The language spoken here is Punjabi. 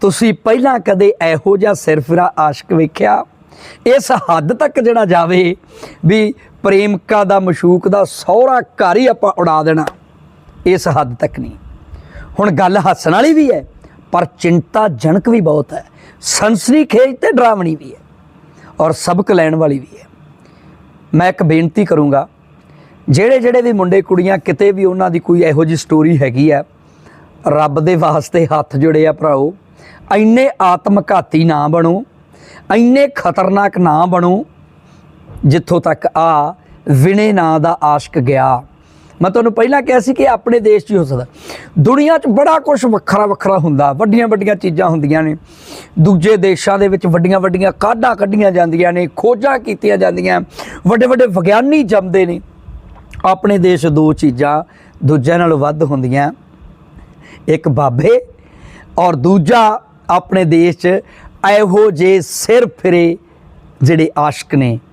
ਤੁਸੀਂ ਪਹਿਲਾਂ ਕਦੇ ਇਹੋ ਜਿਹਾ ਸਿਰਫਿਰਾ ਆਸ਼ਕ ਵੇਖਿਆ? ਇਸ ਹੱਦ ਤੱਕ ਜਿਹੜਾ ਜਾਵੇ ਵੀ ਪ੍ਰੇਮਕਾ ਦਾ ਮਸ਼ੂਕ ਦਾ ਸਹੁਰਾ ਘਰ ਹੀ ਆਪਾਂ ਉਡਾ ਦੇਣਾ। ਇਸ ਹੱਦ ਤੱਕ ਨਹੀਂ। ਹੁਣ ਗੱਲ ਹੱਸਣ ਵਾਲੀ ਵੀ ਹੈ, ਪਰ ਚਿੰਤਾਜਨਕ ਵੀ ਬਹੁਤ ਹੈ। ਸੰਸਰੀ ਖੇਜ ਤੇ ਡਰਾਵਣੀ ਵੀ ਹੈ ਔਰ ਸਬਕ ਲੈਣ ਵਾਲੀ ਵੀ ਹੈ। ਮੈਂ ਇੱਕ ਬੇਨਤੀ ਕਰੂੰਗਾ ਜਿਹੜੇ ਜਿਹੜੇ ਵੀ ਮੁੰਡੇ ਕੁੜੀਆਂ, ਕਿਤੇ ਵੀ ਉਹਨਾਂ ਦੀ ਕੋਈ ਇਹੋ ਜਿਹੀ ਸਟੋਰੀ ਹੈਗੀ ਆ ਰੱਬ ਦੇ ਵਾਸਤੇ ਹੱਥ ਜੁੜੇ ਆ ਭਰਾਓ ਇੰਨੇ ਆਤਮਘਾਤੀ ਨਾ ਬਣੋ, ਇੰਨੇ ਖਤਰਨਾਕ ਨਾ ਬਣੋ, ਜਿੱਥੋਂ ਤੱਕ ਆ ਵਿਨੇ ਨਾਂ ਦਾ ਆਸ਼ਕ ਗਿਆ। ਮੈਂ ਤੁਹਾਨੂੰ ਪਹਿਲਾਂ ਕਿਹਾ ਸੀ ਕਿ ਆਪਣੇ ਦੇਸ਼ 'ਚ ਹੀ ਹੋ ਸਕਦਾ। ਦੁਨੀਆ 'ਚ ਬੜਾ ਕੁਝ ਵੱਖਰਾ ਵੱਖਰਾ ਹੁੰਦਾ, ਵੱਡੀਆਂ ਵੱਡੀਆਂ ਚੀਜ਼ਾਂ ਹੁੰਦੀਆਂ ਨੇ। ਦੂਜੇ ਦੇਸ਼ਾਂ ਦੇ ਵਿੱਚ ਵੱਡੀਆਂ ਵੱਡੀਆਂ ਕਾਢਾਂ ਕੱਢੀਆਂ ਜਾਂਦੀਆਂ ਨੇ, ਖੋਜਾਂ ਕੀਤੀਆਂ ਜਾਂਦੀਆਂ, ਵੱਡੇ ਵੱਡੇ ਵਿਗਿਆਨੀ ਜੰਮਦੇ ਨੇ। ਆਪਣੇ ਦੇਸ਼ ਦੋ ਚੀਜ਼ਾਂ, ਦੂਜਿਆਂ ਨਾਲੋਂ ਵੱਧ ਹੁੰਦੀਆਂ। ਇੱਕ ਬਾਬੇ ਔਰ ਦੂਜਾ ਆਪਣੇ ਦੇਸ਼ 'ਚ ਇਹੋ ਜੇ ਸਿਰ ਫਿਰੇ ਜਿਹੜੇ ਆਸ਼ਕ ਨੇ।